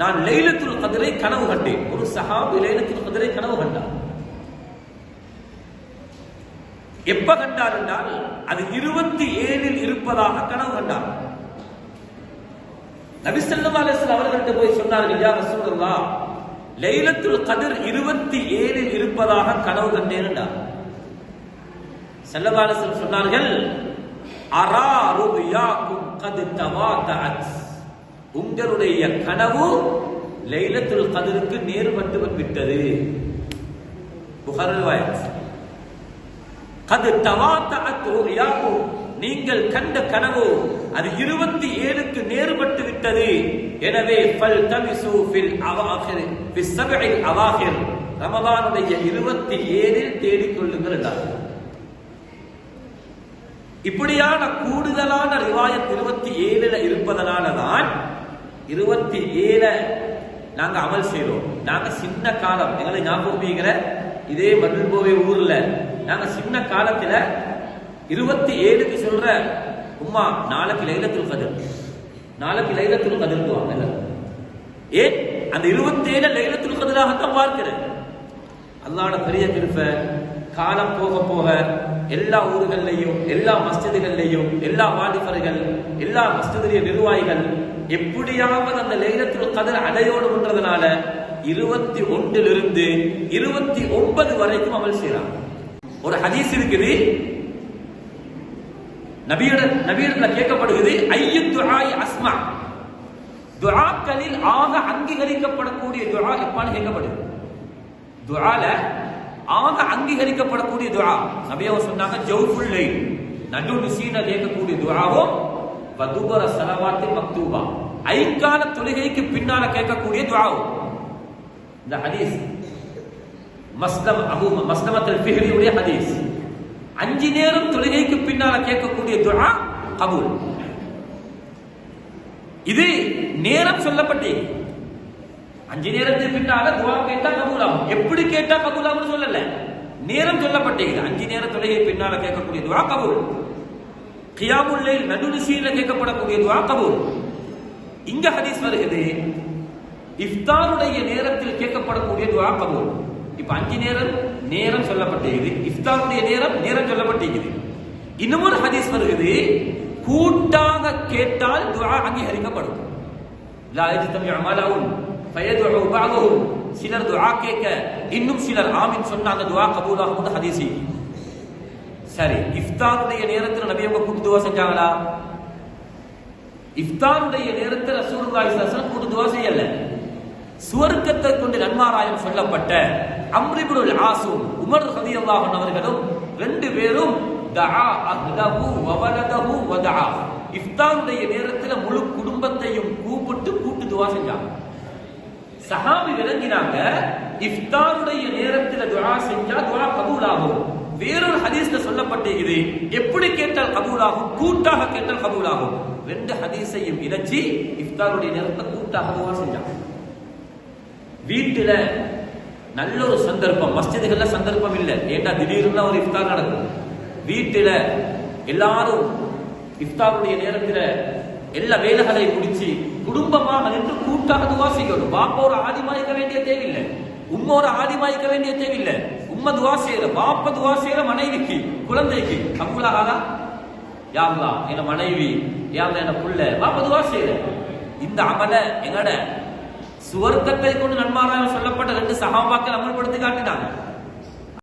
நான் லைலத்துல் கதிரை கனவு கண்டேன். ஒரு சஹாபி லைலத்துல் கதிரை கனவு கண்டார். எப்ப கண்டார் என்றால் அது இருபத்தி ஏழில் இருப்பதாக கனவு கண்டார். நபிசல்லம் ஸல்லல்லாஹு அவர்கள்ட்ட போய் சொன்னார்கள் யா ரசூலுல்லாஹ் லைலத்துல் கதிர் இருபத்தி ஏழில் இருப்பதாக கனவு கண்டேன் என்றார். செல்லவாலசன் சொன்னார்கள் அரா ருபியாக்கும் தவா தவாதஅத் உங்களுடைய கனவு லைலத்துல் கதிருக்கு நேர்பட்டு விட்டது கது தவாத்தஅத் நீங்கள் கண்ட கனவு அது இருபத்தி ஏழுக்கு நேர்பட்டு விட்டது. எனவே பல் தமிசு ஃபில் அவாஹிர் ஃபி அவாஹிர். ரமதானுடைய இருபத்தி ஏழில் தேடிக்கொள்ளுங்கள் என்றார்கள் இப்படியான கூடுதலான ரிவாயத் இருபத்தி ஏழுல இருப்பதனால தான் இருபத்தி ஏழை நாங்க அமல் செய்கிறோம் நாங்க சின்ன காலம் எங்களை ஞாபகம் இதே மதுபோவே ஊர்ல. நாங்க சின்ன காலத்துல இருபத்தி ஏழுக்கு சொல்ற உம்மா நாளைக்கு லைலத்துல் கதிர். நாளைக்கு லைலத்துல் கதிர்வாங்க ஏன்? அந்த இருபத்தி ஏழு லைலத்துல் கதிராகத்தான் பார்க்கிறேன் அல்லாட பெரிய திருப்ப காலம் போக போக எல்லா ஊர்கள்லையும் எல்லா மஸ்ஜிதுகள்லையும் எல்லா வாலிபர்கள் எல்லா மஸ்ஜிதுடைய நிர்வாகிகள் எப்படியாவது அந்த லைலத்துல் கதிர் அடையோடுன்றதுனால இருபத்தி ஒன்றிலிருந்து இருபத்தி ஒன்பது வரைக்கும் அமல் செய்யறாங்க ஒரு ஹதீஸ் இருக்குது. நபியிட நபியிடத்துல கேட்கப்படுகிறது ஐயு துராய் அஸ்மா. துராக்களில் ஆக அங்கீகரிக்கப்படக்கூடிய துரா எப்பான்னு கேட்கப்படுது. துரால ஆக அங்கீகரிக்கப்படக்கூடிய துவா நபியவ சொன்னாங்க ஜௌஃபுல் லைல் நடு நிசீன கேட்கக்கூடிய துஆவும் வதுபர சலவாத்தி மக்தூபா. ஐங்கால தொழுகைக்கு பின்னால கேட்கக்கூடிய துஆவும். இந்த ஹதீஸ் மஸ்லம் அபு மஸ்லமத்தில் பிஹரியுடைய ஹதீஸ். அஞ்சு நேரம் தொழுகைக்கு பின்னால கேட்கக்கூடிய துவா கபூல். இது நேரம் சொல்லப்பட்டே. அஞ்சு நேரத்துக்கு பின்னால துவா கேட்டா கபூலாகும். எப்படி கேட்டா கபூல் சொல்லல. நேரம் சொல்லப்பட்டே அஞ்சு நேரம் தொழுகை பின்னால கேட்கக்கூடிய துவா கபூல். கியாமுல்லை லைல் நடுநிசையில கேட்கப்படக்கூடிய துவா கபூல். இங்க ஹதீஸ் வருகிறது. இஃப்தாருடைய நேரத்தில் கேட்கப்படக்கூடிய துவா கபூல். இப்ப அஞ்சு நேரம் நேரம் சொல்லப்பட்டிருக்குது இஃப்தாருடைய நேரம் நேரம் சொல்லப்பட்டிருக்குது இன்னமும் ஹதீஸ் வருகிறது. கூட்டாக கேட்டால் துவா அங்கீகரிக்கப்படும். லா யஜ்தமி அமலாவும் ஃபயதுஉ பாகவும் சிலர் துவா கேட்க இன்னும் சிலர் ஆமீன் சொன்னாங்க அந்த துஆ கபூலாகும் ஹதீஸ் சரி இஃப்தாருடைய நேரத்தில் நபி அவங்க கூட்டு துவா செஞ்சாங்களா? இஃப்தாருடைய நேரத்தில் ரசூலுல்லாஹி ஸல்லல்லாஹு கூட்டு துவா செய்யல. சுவர்க்கத்தை கொண்டு நன்மாராயம் சொல்லப்பட்ட அம்ரிபுல் ஆசும் உமர் ரலியல்லாஹு அவர்களும் ரெண்டு பேரும் தஆ அஹ்லஹு வவலதஹு வதஹா இஃப்தாருடைய நேரத்தில் முழு குடும்பத்தையும் கூப்பிட்டு கூட்டு துவா செஞ்சாங்க. சஹாபி விளங்கினாங்க இஃப்தாருடைய நேரத்துல துஆ செஞ்சா துஆ கபூலாகும். வேறொரு ஹதீஸ்ல சொல்லப்பட்டிருக்குது எப்படி கேட்டால் கபூலாகும்? கூட்டாக கேட்டால் கபூலாகும். ரெண்டு ஹதீஸையும் இணைச்சி இஃப்தாருடைய நேரத்தை கூட்டாக துவா செஞ்சாங்க வீட்டுல நல்ல ஒரு சந்தர்ப்பம் மஸ்ஜிதுகள்ல சந்தர்ப்பம் இல்லை. ஏட்டா திடீர்னு ஒரு இஃப்தார் நடக்கும்? வீட்டுல எல்லாரும் இஃப்தாருடைய நேரத்துல எல்லா வேலைகளை முடிச்சு குடும்பமாக நின்று கூட்டாக துவா செய்யணும். பாப்பா ஒரு ஆதிமாயிக்க வேண்டிய தேவையில்லை. உம்மா ஒரு ஆதிமாயிக்க வேண்டிய தேவையில்லை. உம்மா துவா செய்யற பாப்ப துவா செய்யற மனைவிக்கு குழந்தைக்கு. கம்புலாகாதா யாருலா என் மனைவி யாருல என்ன புள்ள. பாப்ப துவா செய்யற. இந்த அமல எங்கட? சுவர்க்கத்தை கொண்டு நன்மாராயம் சொல்லப்பட்ட ரெண்டு சகாபாக்கள் அமல்படுத்தி காட்டினாங்க.